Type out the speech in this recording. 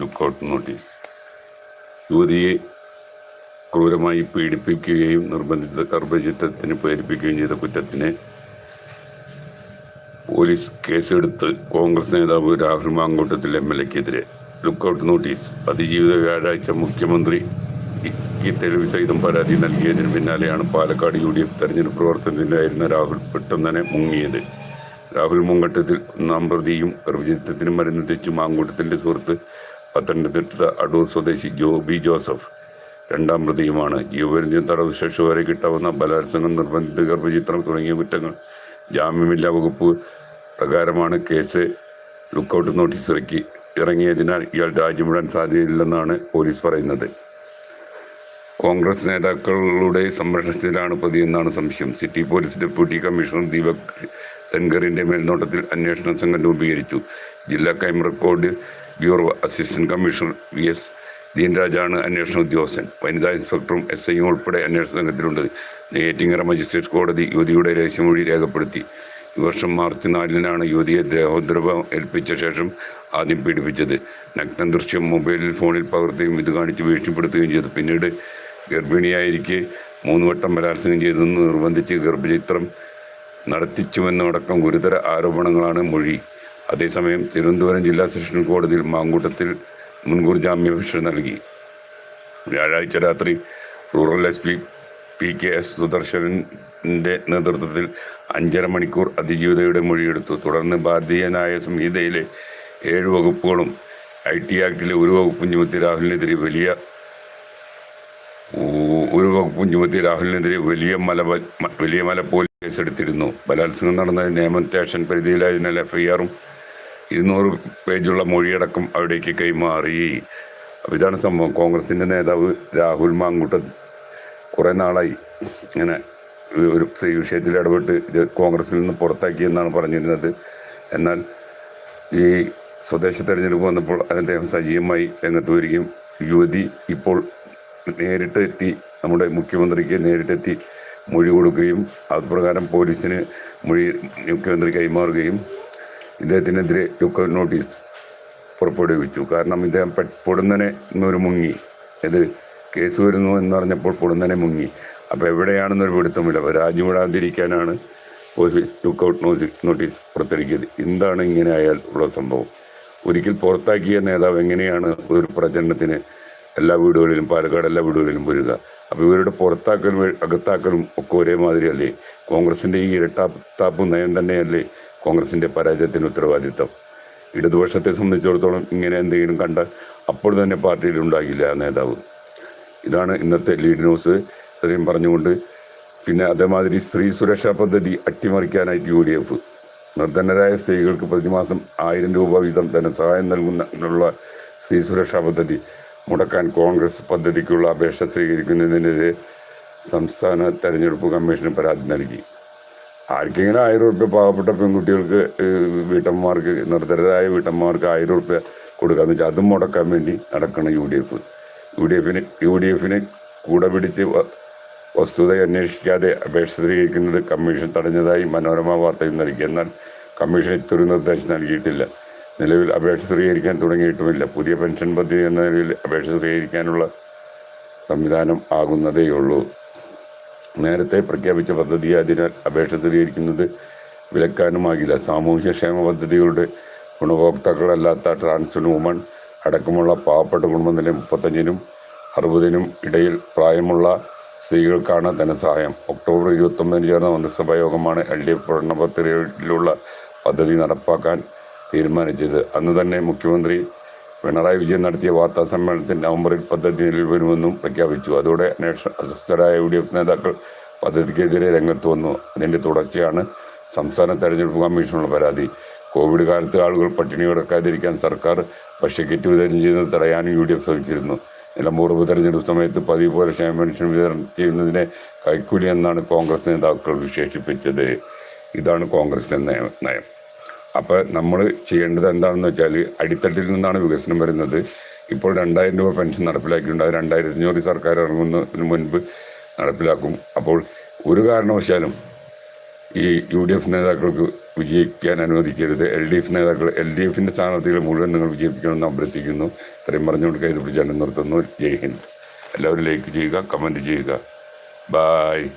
Lookout notice യുവതിയെ ക്രൂരമായി പീഡിപ്പിക്കുകയും നിർബന്ധിത ഗർഭചിത്രത്തിന് പ്രേരിപ്പിക്കുകയും ചെയ്ത കുറ്റത്തിന് പോലീസ് കേസെടുത്ത് കോൺഗ്രസ് നേതാവ് രാഹുൽ മാങ്കൂട്ടത്തിൽ എം എൽ എക്കെതിരെ. ലുക്കൌട്ട് നോട്ടീസ് അതിജീവിത വ്യാഴാഴ്ച മുഖ്യമന്ത്രി ഈ തെളിവ് സഹിതം പരാതി നൽകിയതിന് പിന്നാലെയാണ് പാലക്കാട് യു ഡി എഫ് തെരഞ്ഞെടുപ്പ് പ്രവർത്തനത്തിലായിരുന്ന രാഹുൽ പെട്ടെന്ന് തന്നെ മുങ്ങിയത്. രാഹുൽ മുങ്കട്ടത്തിൽ ഒന്നാം പ്രതിയും ഗർഭചിത്രത്തിന് മരുന്ന് തെച്ചു മാങ്കൂട്ടത്തിന്റെ സുഹൃത്ത് പത്തനംതിട്ട അടൂർ സ്വദേശി ജോബി ജോസഫ്. രണ്ടാം പ്രതിയുമാണ്. ജീവപര്യന്തം തടവ് ശിക്ഷ വരെ കിട്ടാവുന്ന ബലാത്സംഗം നിർബന്ധിത ഗർഭചിത്രം തുടങ്ങിയ കുറ്റങ്ങൾ ജാമ്യമില്ലാ വകുപ്പ് പ്രകാരമാണ് കേസ് ലുക്കൌട്ട് നോട്ടീസ് ഇറക്കി ഇറങ്ങിയതിനാൽ ഇയാൾ രാജ്യം വിടാൻ സാധ്യതയില്ലെന്നാണ് പോലീസ് പറയുന്നത്. കോൺഗ്രസ് നേതാക്കളുടെ സംരക്ഷണത്തിലാണ് പ്രതിയെന്നാണ് സംശയം. City police deputy commissioner Deepak ധൻഖറിന്റെ മേൽനോട്ടത്തിൽ അന്വേഷണ സംഘം രൂപീകരിച്ചു. ജില്ലാ crime record bureau assistant commissioner V S ദീൻരാജാണ് അന്വേഷണ ഉദ്യോഗസ്ഥൻ. വനിതാ ഇൻസ്പെക്ടറും എസ് ഐയും ഉൾപ്പെടെ അന്വേഷണ സംഘത്തിലുണ്ട് നെയ്യാറ്റിങ്ങര മജിസ്ട്രേറ്റ് കോടതി യുവതിയുടെ രഹസ്യമൊഴി രേഖപ്പെടുത്തി. ഈ വർഷം മാർച്ച് നാലിനാണ് യുവതിയെ ദേഹോദ്രവം ഏൽപ്പിച്ച ശേഷം ആദ്യം പീഡിപ്പിച്ചത്. നഗ്ന ദൃശ്യം മൊബൈലിൽ ഫോണിൽ പകർത്തുകയും ഇത് കാണിച്ച് ഭീഷണിപ്പെടുത്തുകയും ചെയ്തു. പിന്നീട് ഗർഭിണിയായിരിക്കെ മൂന്ന് വട്ടം ബലാത്സംഗം ചെയ്തെന്ന് നിർബന്ധിച്ച് ഗർഭചിത്രം നടത്തിച്ചുവെന്നടക്കം ഗുരുതര ആരോപണങ്ങളാണ് മൊഴി. അതേസമയം തിരുവനന്തപുരം ജില്ലാ സെഷൻ കോടതിയിൽ മാങ്കൂട്ടത്തിൽ മുൻകൂർ ജാമ്യാപേക്ഷ നൽകി. വ്യാഴാഴ്ച രാത്രി rural S P P K S സുദർശനന്റെ നേതൃത്വത്തിൽ അഞ്ചര മണിക്കൂർ അതിജീവിതയുടെ മൊഴിയെടുത്തു. തുടർന്ന് ഭാരതീയ ന്യായ സംഹിതയിലെ ഏഴ് വകുപ്പുകളും ഐ ടി ആക്ടിലെ ഒരു വകുപ്പും ചുമത്തി രാഹുലിനെതിരെ വലിയ ഒരു വകുപ്പും ചുമത്തി രാഹുലിനെതിരെ വലിയ മല വലിയ മല പോലീസ് കേസെടുത്തിരുന്നു. ബലാത്സംഗം നടന്ന നിയമ സ്റ്റേഷൻ പരിധിയിലായതിനാൽ എഫ്ഐആറും ഇരുന്നൂറ് പേജുള്ള മൊഴിയടക്കം അവിടേക്ക് കൈമാറി. അപ്പോൾ ഇതാണ് സംഭവം. കോൺഗ്രസിന്റെ നേതാവ് രാഹുൽ മാങ്കൂട്ട കുറേ നാളായി ഇങ്ങനെ ഒരു സ്ത്രീ വിഷയത്തിൽ ഇടപെട്ട് ഇത് കോൺഗ്രസിൽ നിന്ന് പുറത്താക്കിയെന്നാണ് പറഞ്ഞിരുന്നത്. എന്നാൽ ഈ സ്വദേശ തെരഞ്ഞെടുപ്പ് വന്നപ്പോൾ അദ്ദേഹം സജീവമായി രംഗത്ത് വരികയും യുവതി ഇപ്പോൾ നേരിട്ട് എത്തി നമ്മുടെ മുഖ്യമന്ത്രിക്ക് നേരിട്ടെത്തി മൊഴി കൊടുക്കുകയും അതുപ്രകാരം പോലീസിന് മൊഴി മുഖ്യമന്ത്രി കൈമാറുകയും ഇദ്ദേഹത്തിനെതിരെ ലുക്ക് നോട്ടീസ് പുറപ്പെടുവിച്ചു. കാരണം ഇദ്ദേഹം പൊടുന്നനെ ഇന്നൊരു മുങ്ങി. ഇത് കേസ് വരുന്നു എന്ന് പറഞ്ഞപ്പോൾ പൊടുന്നനെ മുങ്ങി. അപ്പോൾ എവിടെയാണെന്നൊരു പിടുത്തമില്ല. അപ്പോൾ രാജ്യം വിടാതിരിക്കാനാണ് ലുക്ക് ലുക്കൗട്ട് നോട്ടീസ് നോട്ടീസ് പുറത്തിറക്കിയത്. എന്താണ് ഇങ്ങനെ ആയാൽ ഉള്ള സംഭവം? ഒരിക്കൽ പുറത്താക്കിയ നേതാവ് എങ്ങനെയാണ് ഒരു പ്രചരണത്തിന് എല്ലാ വീടുകളിലും പാലക്കാട് എല്ലാ വീടുകളിലും വരിക അപ്പോൾ ഇവരുടെ പുറത്താക്കലും അകത്താക്കലും ഒക്കെ ഒരേ മാതിരിയല്ലേ കോൺഗ്രസിന്റെ ഈ ഇരട്ടാത്താപ്പ് നയം തന്നെയല്ലേ? കോൺഗ്രസിന്റെ പരാജയത്തിന് ഉത്തരവാദിത്തം ഇടതുപക്ഷത്തെ സംബന്ധിച്ചിടത്തോളം ഇങ്ങനെ എന്തെങ്കിലും കണ്ട അപ്പോൾ തന്നെ പാർട്ടിയിൽ ഉണ്ടാകില്ല നേതാവ്. ഇതാണ് ഇന്നത്തെ ലീഡ് ന്യൂസ്. ഇത്രയും പറഞ്ഞുകൊണ്ട് പിന്നെ അതേമാതിരി സ്ത്രീ സുരക്ഷാ പദ്ധതി അട്ടിമറിക്കാനായിട്ട് യു ഡി എഫ്. നിർധനരായ സ്ത്രീകൾക്ക് പ്രതിമാസം ആയിരം രൂപ വീതം ധനസഹായം നൽകുന്നുള്ള സ്ത്രീ സുരക്ഷാ പദ്ധതി മുടക്കാൻ കോൺഗ്രസ് പദ്ധതിക്കുള്ള അപേക്ഷ സ്വീകരിക്കുന്നതിനെതിരെ സംസ്ഥാന തെരഞ്ഞെടുപ്പ് കമ്മീഷന് പരാതി നൽകി. ആർക്കെങ്കിലും ആയിരം ഉറുപ്പ്യ പാവപ്പെട്ട പെൺകുട്ടികൾക്ക് വീട്ടമ്മമാർക്ക് നിർദ്ധരായ വീട്ടമ്മമാർക്ക് ആയിരം ഉറുപ്പ്യ കൊടുക്കാന്ന് വെച്ചാൽ അതും മുടക്കാൻ വേണ്ടി നടക്കണം U D F. U D എഫിന് യു ഡി എഫിന് കൂടെ പിടിച്ച് വസ്തുത അന്വേഷിക്കാതെ അപേക്ഷ സ്വീകരിക്കുന്നത് കമ്മീഷൻ തടഞ്ഞതായി മനോരമ വാർത്തയിൽ നൽകി. എന്നാൽ കമ്മീഷൻ ഇത്തൊരു നിർദ്ദേശം നൽകിയിട്ടില്ല. നിലവിൽ അപേക്ഷ സ്വീകരിക്കാൻ തുടങ്ങിയിട്ടുമില്ല. പുതിയ പെൻഷൻ പദ്ധതി എന്ന നിലയിൽ അപേക്ഷ സ്വീകരിക്കാനുള്ള സംവിധാനം ആകുന്നതേയുള്ളൂ. നേരത്തെ പ്രഖ്യാപിച്ച പദ്ധതി അതിനാൽ അപേക്ഷ സ്ഥിരീകരിക്കുന്നത് വിലക്കാനുമാകില്ല. സാമൂഹ്യക്ഷേമ പദ്ധതികളുടെ ഗുണഭോക്താക്കളല്ലാത്ത ട്രാൻസ് വുമൺ അടക്കമുള്ള പാവപ്പെട്ട കുടുംബത്തിലെ മുപ്പത്തഞ്ചിനും അറുപതിനും ഇടയിൽ പ്രായമുള്ള സ്ത്രീകൾക്കാണ് ധനസഹായം. ഒക്ടോബർ ഇരുപത്തൊമ്പതിന് ചേർന്ന മന്ത്രിസഭാ യോഗമാണ് എൽ ഡി എഫ് ഭരണപത്രികയിലുള്ള പദ്ധതി നടപ്പാക്കാൻ തീരുമാനിച്ചത്. അന്ന് തന്നെ മുഖ്യമന്ത്രി പിണറായി വിജയൻ നടത്തിയ വാർത്താ സമ്മേളനത്തിൽ നവംബറിൽ പദ്ധതി നിലവിൽ വരുമെന്നും പ്രഖ്യാപിച്ചു. അതോടെ അന്വേഷണ അസ്വസ്ഥരായ യു ഡി എഫ് നേതാക്കൾ പദ്ധതിക്കെതിരെ രംഗത്ത് വന്നു. അതിന്റെ തുടർച്ചയാണ് സംസ്ഥാന തെരഞ്ഞെടുപ്പ് കമ്മീഷനുള്ള പരാതി. കോവിഡ് കാലത്ത് ആളുകൾ പട്ടിണി കിടക്കാതിരിക്കാൻ സർക്കാർ ഭക്ഷ്യക്കിറ്റ് വിതരണം ചെയ്യുന്നത് തടയാനും യു ഡി എഫ് ശ്രമിച്ചിരുന്നു. നിലമ്പൂർ ഉപതെരഞ്ഞെടുപ്പ് സമയത്ത് പതിവ് പോലെ ക്ഷേമ പെൻഷൻ വിതരണം ചെയ്യുന്നതിനെ കൈക്കൂലി എന്നാണ് കോൺഗ്രസ് നേതാക്കൾ വിശേഷിപ്പിച്ചത്. ഇതാണ് കോൺഗ്രസിന്റെ നയം. അപ്പോൾ നമ്മൾ ചെയ്യേണ്ടത് എന്താണെന്ന് വെച്ചാൽ അടിത്തട്ടിൽ നിന്നാണ് വികസനം വരുന്നത്. ഇപ്പോൾ രണ്ടായിരം രൂപ പെൻഷൻ നടപ്പിലാക്കിയിട്ടുണ്ട്. അത് രണ്ടായിരത്തി സർക്കാർ ഇറങ്ങുന്നതിന് മുൻപ് നടപ്പിലാക്കും. അപ്പോൾ ഒരു കാരണവശാലും ഈ യു ഡി എഫ് നേതാക്കൾക്ക് വിജയിക്കാൻ അനുവദിക്കരുത്. എൽ ഡി എഫ് നേതാക്കൾ എൽ ഡി എഫിന്റെ സ്ഥാനാർത്ഥികളെ മുഴുവൻ നിങ്ങൾ വിജയിപ്പിക്കണമെന്ന് അഭ്യർത്ഥിക്കുന്നു. ഇത്രയും പറഞ്ഞുകൊണ്ട് കൈ പിടിച്ചാണ് നിർത്തുന്നു. ജയ് ഹിന്ദ്. എല്ലാവരും ലൈക്ക് ചെയ്യുക കമന്റ് ചെയ്യുക. ബായ്.